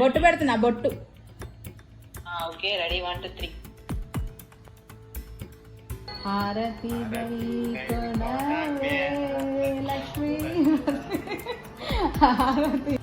బొట్టు పెడుతున్నా బొట్టు. Okay ready one two three. హారతి లక్ష్మి. హారతి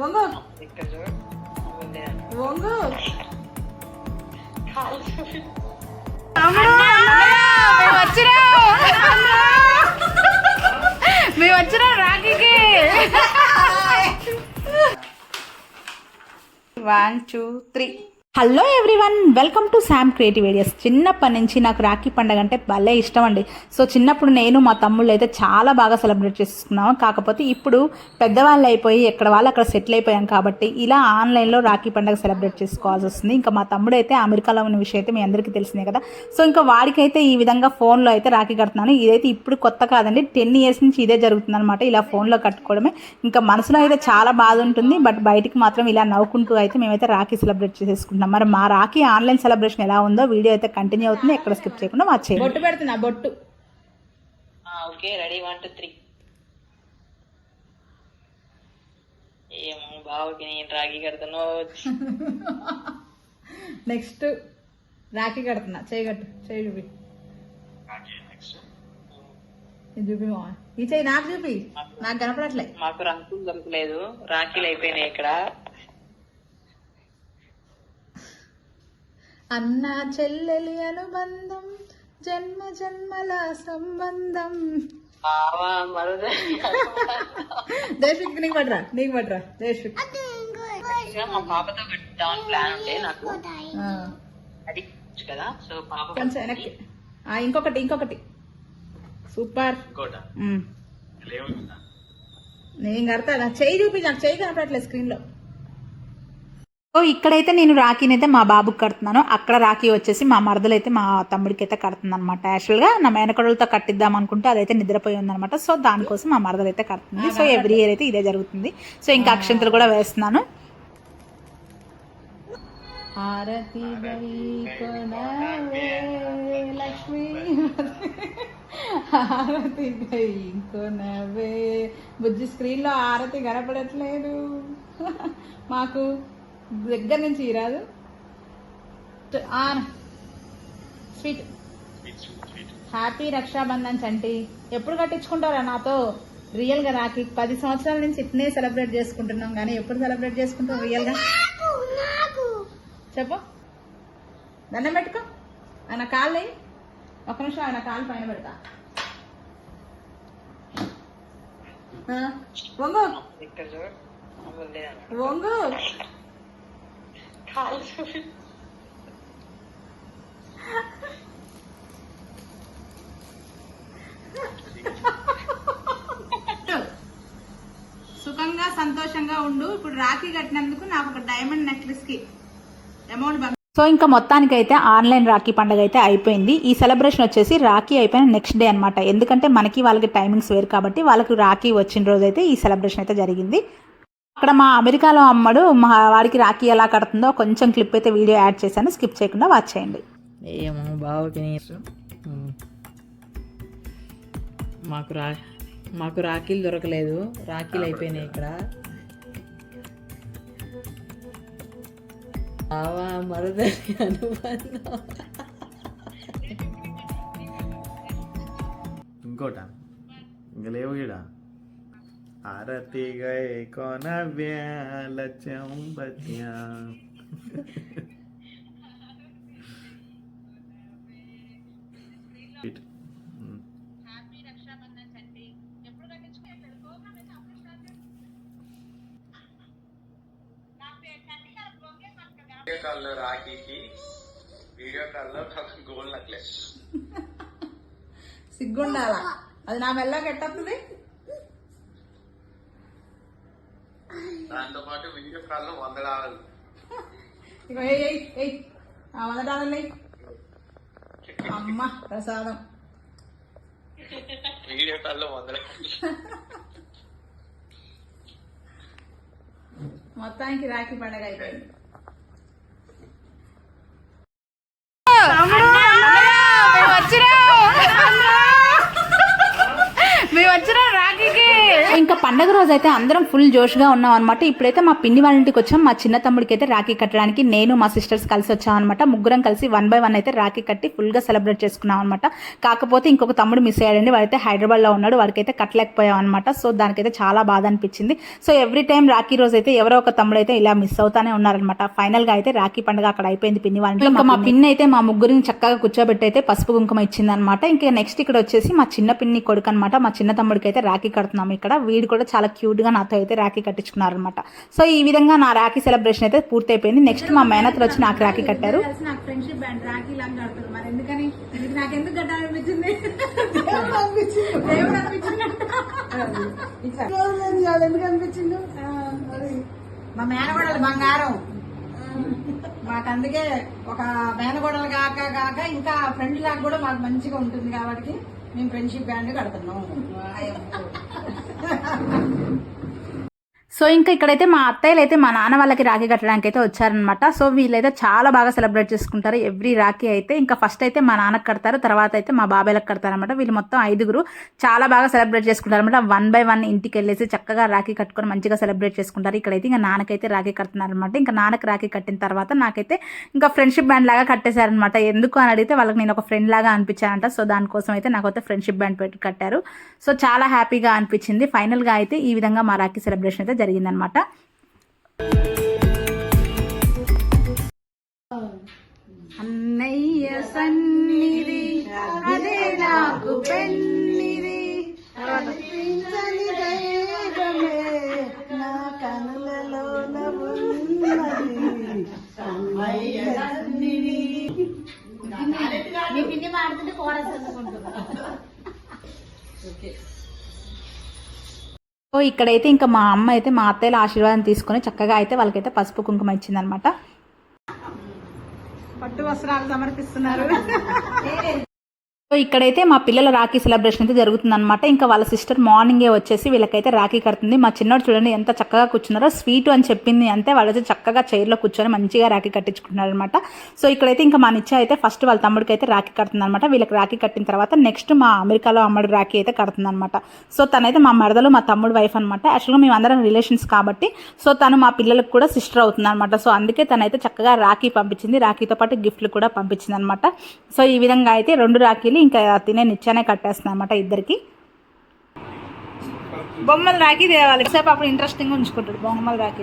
వంగు. వంగు. మేము వచ్చినాం రాఖీకి. One two three hello everyone welcome to Sam creative ideas చిన్నప్పటి నుంచి నాకు రాఖీ పండగ అంటే భలే ఇష్టం అండి. సో చిన్నప్పుడు నేను మా తమ్ముళ్ళు అయితే చాలా బాగా సెలబ్రేట్ చేసుకున్నాం. కాకపోతే ఇప్పుడు పెద్దవాళ్ళు అయిపోయి ఎక్కడ వాళ్ళు అక్కడ సెటిల్ అయిపోయాం కాబట్టి ఇలా ఆన్లైన్లో రాఖీ పండగ సెలబ్రేట్ చేసుకోవాల్సి వస్తుంది. ఇంకా మా తమ్ముడు అయితే అమెరికాలో ఉన్న విషయం అయితే మీ అందరికీ తెలిసిందే కదా. సో ఇంకా వాడికైతే ఈ విధంగా ఫోన్లో అయితే రాఖీ కడుతున్నాను. ఇదైతే ఇప్పుడు కొత్త కాదండి టెన్ ఇయర్స్ నుంచి ఇదే జరుగుతుంది అనమాట ఇలా ఫోన్లో కట్టుకోవడమే. ఇంకా మనసులో అయితే చాలా బాధ ఉంటుంది. బట్ బయటికి మాత్రం ఇలా నవ్వుకుంటూ అయితే మేమైతే రాఖీ సెలబ్రేట్ చేసేసుకుంటాం మరి మా రాఖీ ఆన్లైన్ సెలబ్రేషన్ ఎలా ఉందో వీడియో అయితే కంటిన్యూ అవుతుంది. ఎక్కడ స్కిప్ చేయకుండా వచ్చేయండి బొట్టు పెడుతున్నా బొట్టు. Okay ready one two three. ఏమో బావకి నేను రాగి కడుతున్నావు నెక్స్ట్ రాఖీ కడుతున్నా. చేయి కట్టు చేయి చూపి. ఇది చూపి ఈ చేయి నాకు చూపి. నాకు కనపడట్లే. మాకు రాఖీలు దొరకలేదు రాఖీలు అయిపోయినాయి ఇక్కడ. అన్న చెల్లెలి అనుబంధం జన్మ జన్మల సంబంధం. జయశ్విక్ నీకు పడరా నీకు పడరా జయశ్విక్ మా పాపతో కట్టామని ప్లాన్ ఉండే నాకు. అది కదా సో పాప కొంచెం వెనక్కి. ఇంకొకటి ఇంకొకటి. సూపర్. నేను కడతా నాకు చేయి చూపి నాకు చేయి కనపడట్లేదు స్క్రీన్లో. సో ఇక్కడైతే నేను రాఖీని అయితే మా బాబుకి కడుతున్నాను. అక్కడ రాఖీ వచ్చేసి మా మరదలు అయితే మా తమ్ముడికి అయితే కడుతుంది అనమాట యాక్చువల్గా నా మేనకడులతో కట్టిద్దాం అనుకుంటే అదైతే నిద్రపోయి ఉందన్నమాట. సో దానికోసం మా మరదలు అయితే కడుతుంది. సో ఎవ్రీ ఇయర్ అయితే ఇదే జరుగుతుంది. సో ఇంకా అక్షంతలు కూడా వేస్తున్నాను. హారతి లక్ష్మి. కొనవే. బుజ్జి స్క్రీన్లో హారతి కనపడట్లేదు. మాకు దగ్గర నుంచి రాదు. స్వీట్. హ్యాపీ రక్షాబంధన్ చంటి. ఎప్పుడు కట్టించుకుంటారా నాతో? రియల్గా రాకి పది సంవత్సరాల నుంచి ఇట్నే సెలబ్రేట్ చేసుకుంటున్నాం కానీ ఎప్పుడు సెలబ్రేట్ చేసుకుంటాం రియల్గా చెప్పు. దండం పెట్టుకో. ఆయన కాళ్ళు ఒక నిమిషం ఆయన కాలు పైన పెడతా. వంగు. వంగు. కాలు సుఖంగా సంతోషంగా ఉండు. ఇప్పుడు రాఖీ కట్టినందుకు నాకు ఒక డైమండ్ నెక్లెస్కి అమౌంట్ సో ఇంకా మొత్తానికి అయితే ఆన్లైన్ రాఖీ పండుగ అయితే అయిపోయింది. ఈ సెలబ్రేషన్ వచ్చేసి రాఖీ అయిపోయిన నెక్స్ట్ డే అనమాట ఎందుకంటే మనకి వాళ్ళకి టైమింగ్స్ వేరు కాబట్టి వాళ్ళకి రాఖీ వచ్చిన రోజు అయితే ఈ సెలబ్రేషన్ అయితే జరిగింది. అక్కడ మా అమెరికాలో అమ్మడు మా వాడికి రాఖీ ఎలా కడుతుందో కొంచెం క్లిప్ అయితే వీడియో యాడ్ చేశాను స్కిప్ చేయకుండా వాచ్ చేయండి. ఏమో బావకి మాకు రా మాకు రాఖీలు దొరకలేదు. రాఖీలు అయిపోయినాయి ఇక్కడ. బావా మరదని అనుబంధం. ఇంకోట? ఇంక లేవు ఈడ ఆరతి గై కొన లచ్చం బత్యా ఇట్. ఉమ్. వీడియో కాల్లో రాఖీకి వీడియో కాల్లో గోల్డ్ నెక్లెస్. సిగ్గుండాల? అది నా మెల్ల కట్టవుతుంది దాంతో పాటు వీడియో కాల్లో వంద డాలర్లు వంద డాలర్లు. అమ్మ ప్రసాదం. వీడియో కాల్లో వంద డాలర్లు మొత్తానికి రాఖీ పండగ అయిపోయింది మేము వచ్చినాం రాఖీకి ఇంకా పండగ రోజు అయితే అందరం ఫుల్ జోష్గా ఉన్నాం అనమాట ఇప్పుడైతే మా పిన్ని వాళ్ళ ఇంటికి వచ్చాం. మా చిన్న తమ్ముడికి అయితే రాఖీ కట్టడానికి నేను మా సిస్టర్స్ కలిసి వచ్చాం అనమాట ముగ్గురం కలిసి వన్ బై వన్ అయితే రాఖీ కట్టి ఫుల్గా సెలబ్రేట్ చేసుకున్నాం అనమాట కాకపోతే ఇంకొక తమ్ముడు మిస్ అయ్యాడండి. వాడైతే హైదరాబాద్లో ఉన్నాడు. వాడికైతే కట్టలేకపోయాం అనమాట సో దానికైతే చాలా బాధ అనిపించింది. సో ఎవ్రీ టైం రాఖీ రోజు అయితే ఎవరో ఒక తమ్ముడు అయితే ఇలా మిస్ అవుతానే ఉన్నారనమాట ఫైనల్గా అయితే రాఖీ పండుగ అక్కడ అయిపోయింది పిన్ని వాళ్ళ ఇంకా మా పిన్ని అయితే మా ముగ్గురిని చక్కగా కూర్చోబెట్టి అయితే పసుపు కుంకుమ ఇచ్చిందనమాట ఇంకా నెక్స్ట్ ఇక్కడ వచ్చేసి మా చిన్న పిన్ని కొడుకు అనమాట మా చిన్న తమ్ముడికి అయితే రాఖీ కడుతున్నాం ఇక్కడ. వీడు కూడా చాలా క్యూట్గా నాతో అయితే రాఖీ కట్టించుకున్నారనమాట సో ఈ విధంగా నా రాఖీ సెలబ్రేషన్ అయితే పూర్తయిపోయింది. నెక్స్ట్ మా మేనతలు వచ్చి నాకు రాఖీ కట్టారు. మా మేనగోడలు బంగారం. మాకు అందుకే ఒక మేనగోడలు కాక కాక ఇంకా ఫ్రెండ్ లాగా కూడా మాకు మంచిగా ఉంటుంది కాబట్టి మేము ఫ్రెండ్షిప్ బ్యాండ్ కడుతున్నాం. సో ఇంకా ఇక్కడైతే మా అత్తయ్యలు అయితే మా నాన్న వాళ్ళకి రాఖీ కట్టడానికి అయితే వచ్చారనమాట సో వీళ్ళైతే చాలా బాగా సెలబ్రేట్ చేసుకుంటారు. ఎవ్రీ రాఖీ అయితే ఇంకా ఫస్ట్ అయితే మా నాన్నకు కడతారు తర్వాత అయితే మా బాబాయ్లకు కడతారనమాట వీళ్ళు మొత్తం ఐదుగురు చాలా బాగా సెలబ్రేట్ చేసుకుంటారు అనమాట వన్ బై వన్ ఇంటికి వెళ్ళేసి చక్కగా రాఖీ కట్టుకొని మంచిగా సెలబ్రేట్ చేసుకుంటారు. ఇక్కడైతే ఇంకా నాన్నకైతే రాఖీ కడుతున్నారు అనమాట ఇంకా నాన్నకి రాఖీ కట్టిన తర్వాత నాకైతే ఇంకా ఫ్రెండ్షిప్ బ్యాండ్ లాగా కట్టేశారనమాట ఎందుకు అని అడిగితే వాళ్ళకి నేను ఒక ఫ్రెండ్ లాగా అనిపించానంట. సో దానికోసం అయితే నాకైతే ఫ్రెండ్షిప్ బ్యాండ్ పెట్టి కట్టారు. సో చాలా హ్యాపీగా అనిపించింది. ఫైనల్గా అయితే ఈ విధంగా మా రాఖీ సెలబ్రేషన్ అయితే జరిగిందనమాట అన్నయ్య సన్నిధి అదే నాకు పెన్నిది సో ఇక్కడైతే ఇంకా మా అమ్మ అయితే మా అత్తయ్యల ఆశీర్వాదం తీసుకొని చక్కగా అయితే వాళ్ళకైతే పసుపు కుంకుమ ఇచ్చిందనమాట పట్టు వస్త్రాలు సమర్పిస్తున్నారు. సో ఇక్కడైతే మా పిల్లల రాఖీ సెలబ్రేషన్ అయితే జరుగుతుంది అనమాట ఇంకా వాళ్ళ సిస్టర్ మార్నింగే వచ్చేసి వీళ్ళకైతే రాఖీ కడుతుంది. మా చిన్నోడు చూడండి ఎంత చక్కగా కూర్చున్నారో స్వీట్ అని చెప్పింది అంతే వాళ్ళైతే చక్కగా చైర్లో కూర్చొని మంచిగా రాఖీ కట్టించుకుంటున్నారు అనమాట సో ఇక్కడైతే ఇంకా మా నిత్య అయితే ఫస్ట్ వాళ్ళ తమ్ముడికి అయితే రాఖీ కడుతుంది అనమాట వీళ్ళకి రాఖీ కట్టిన తర్వాత నెక్స్ట్ మా అమెరికాలో అమ్మడు రాఖీ అయితే కడుతుంది అనమాట సో తనైతే మా మరదలు మా తమ్ముడు వైఫ్ అనమాట యాక్చువల్గా మేము అందరం రిలేషన్స్ కాబట్టి సో తను మా పిల్లలకు కూడా సిస్టర్ అవుతుంది అనమాట సో అందుకే తనైతే చక్కగా రాఖీ పంపించింది. రాఖీతో పాటు గిఫ్ట్లు కూడా పంపించింది అనమాట సో ఈ విధంగా అయితే రెండు రాఖీలు ఇంకా తినే నిచ్చానే కట్టేస్తుంది అనమాట ఇద్దరికి. బొమ్మలు రాఖీ తేవాలి. సేపు అప్పుడు ఇంట్రెస్టింగ్గా ఉంచుకుంటాడు బొమ్మలు రాఖీ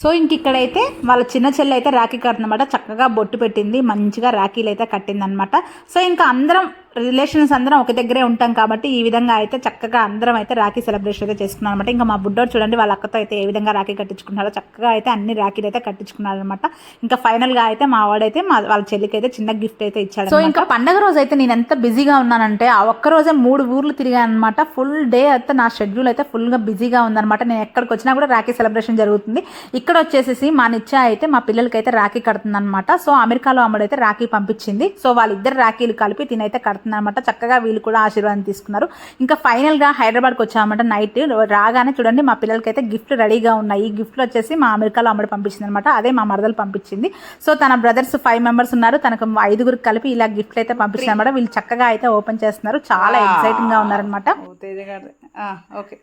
సో ఇంక ఇక్కడైతే వాళ్ళ చిన్న చెల్లి అయితే రాఖీ కడుతుందన్నమాట. చక్కగా బొట్టు పెట్టింది. మంచిగా రాఖీలు అయితే కట్టిందనమాట సో ఇంకా అందరం రిలేషన్స్ అందరం ఒక దగ్గరే ఉంటాం కాబట్టి ఈ విధంగా అయితే చక్కగా అందరం అయితే రాఖీ సెలబ్రేషన్ అయితే చేసుకున్నాం అనమాట ఇంకా మా బుడ్డోడు చూడండి వాళ్ళ అక్కతో అయితే ఏ విధంగా రాఖీ కట్టించుకున్నారో చక్కగా అయితే అన్ని రాఖీలు అయితే కట్టించుకున్నారనమాట ఇంకా ఫైనల్గా అయితే మా వాడైతే మా వాళ్ళ చెల్లికి అయితే చిన్న గిఫ్ట్ అయితే ఇచ్చాడు సో ఇంకా పండగ రోజు అయితే నేను ఎంత బిజీగా ఉన్నానంటే ఆ ఒక్క రోజే మూడు ఊర్లు తిరిగాను అనమాట ఫుల్ డే అయితే నా షెడ్యూల్ అయితే ఫుల్గా గా బిజీగా ఉందన్నమాట. నేను ఎక్కడికి వచ్చినా కూడా రాఖీ సెలబ్రేషన్ జరుగుతుంది. ఇక్కడ వచ్చేసేసి మా నిత్య అయితే మా పిల్లలకి అయితే రాఖీ కడుతుంది అనమాట సో అమెరికాలో అమ్మడైతే రాఖీ పంపించింది. సో వాళ్ళిద్దరు రాఖీలు కలిపి తినైతే కడుతుంది అనమాట చక్కగా వీళ్ళు కూడా ఆశీర్వాదం తీసుకున్నారు. ఇంకా ఫైనల్గా హైదరాబాద్కి వచ్చామన్నమాట నైట్. రాగానే చూడండి మా పిల్లలకి అయితే గిఫ్ట్ రెడీగా ఉన్నాయి. ఈ గిఫ్ట్లు వచ్చేసి మా అమెరికాలో అమ్మడి పంపించింది అనమాట అదే మా మరదలు పంపించింది. సో తన బ్రదర్స్ ఫైవ్ మెంబర్స్ ఉన్నారు. తనకు ఐదుగురికి కలిపి ఇలా గిఫ్ట్లు అయితే పంపించింది అనమాట వీళ్ళు చక్కగా అయితే ఓపెన్ చేస్తున్నారు. చాలా ఎక్సైటింగ్గా ఉన్నారనమాట ఓకే.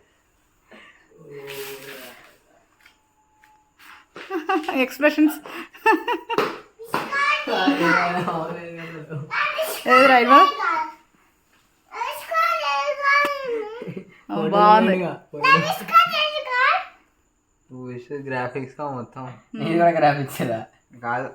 ఎక్స్ప్రెషన్స్. ఏది రైట్ బాగుంది. గ్రాఫిక్స్గా మొత్తం నేను కూడా గ్రాఫిక్స్ కాదు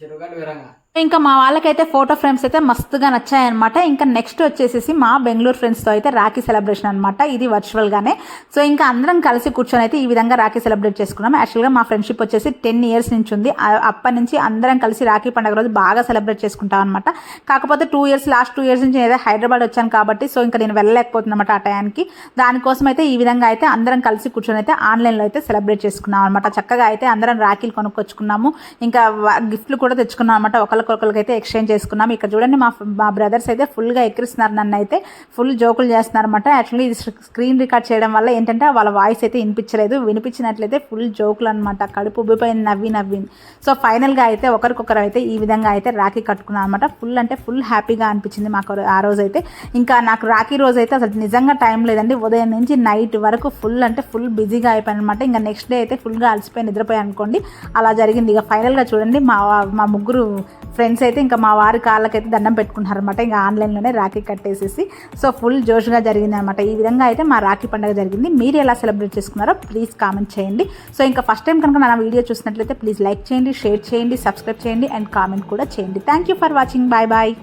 చెరుగట్టు విరంగా ఇంకా మా వాళ్ళకైతే ఫోటో ఫ్రేమ్స్ అయితే మస్తుగా నచ్చాయన్నమాట. ఇంకా నెక్స్ట్ వచ్చేసేసి మా బెంగళూరు ఫ్రెండ్స్తో అయితే రాఖీ సెలబ్రేషన్ అనమాట ఇది వర్చువల్గానే సో ఇంకా అందరం కలిసి కూర్చొని అయితే ఈ విధంగా రాఖీ సెలబ్రేట్ చేసుకున్నాం. యాక్చువల్గా మా ఫ్రెండ్షిప్ వచ్చేసి టెన్ ఇయర్స్ నుంచి ఉంది. అప్పటి నుంచి అందరం కలిసి రాఖీ పండుగ రోజు బాగా సెలబ్రేట్ చేసుకుంటాం అనమాట కాకపోతే two years last two years నుంచి ఏదో హైదరాబాద్ వచ్చాను కాబట్టి సో ఇంకా నేను వెళ్ళలేకపోతున్నమాట ఆ టయానికి. దానికోసం అయితే ఈ విధంగా అయితే అందరం కలిసి కూర్చొని అయితే ఆన్లైన్లో అయితే సెలబ్రేట్ చేసుకున్నాం అనమాట చక్కగా అయితే అందరం రాఖీలు కొనుక్కొచ్చుకున్నాము. ఇంకా గిఫ్ట్లు కూడా తెచ్చుకున్నాం అనమాట ఒక ఒకరికొకరికి అయితే ఎక్స్చేంజ్ చేసుకున్నాం. ఇక్కడ చూడండి మా మా బ్రదర్స్ అయితే ఫుల్గా ఎక్కిరిస్తున్నారు నన్ను అయితే. ఫుల్ జోకులు చేస్తున్నారన్నమాట. యాక్చువల్లీ ఇది స్క్రీన్ రికార్డ్ చేయడం వల్ల ఏంటంటే వాళ్ళ వాయిస్ అయితే వినిపించలేదు. వినిపించినట్లయితే ఫుల్ జోకులు అనమాట కడుపు ఉబ్బిపోయింది నవ్వి నవ్వింది. సో ఫైనల్గా అయితే ఒకరికొకరు అయితే ఈ విధంగా అయితే రాఖీ కట్టుకున్నాం అనమాట ఫుల్ అంటే ఫుల్ హ్యాపీగా అనిపించింది మాకు ఆ రోజు అయితే. ఇంకా నాకు రాఖీ రోజు అయితే అసలు నిజంగా టైం లేదండి. ఉదయం నుంచి నైట్ వరకు ఫుల్ అంటే ఫుల్ బిజీగా అయిపోయాను అనమాట ఇంకా నెక్స్ట్ డే అయితే ఫుల్గా అలసిపోయి నిద్రపోయాను అనుకోండి. అలా జరిగింది. ఇక ఫైనల్గా చూడండి మా మా ముగ్గురు ఫ్రెండ్స్ అయితే ఇంకా మా వారి కాళ్ళకైతే దండం పెట్టుకున్నారనమాట ఇంకా ఆన్లైన్లోనే రాఖీ కట్టేసేసి. సో ఫుల్ జోష్గా జరిగింది అనమాట ఈ విధంగా అయితే మా రాఖీ పండుగ జరిగింది. మీరు ఎలా సెలబ్రేట్ చేసుకున్నారో ప్లీజ్ కామెంట్ చేయండి. సో ఇంకా ఫస్ట్ టైం కనుక నా వీడియో చూసినట్లయితే ప్లీజ్ లైక్ చేయండి షేర్ చేయండి సబ్స్క్రైబ్ చేయండి అండ్ కామెంట్ కూడా చేయండి. Thank you for watching. Bye bye.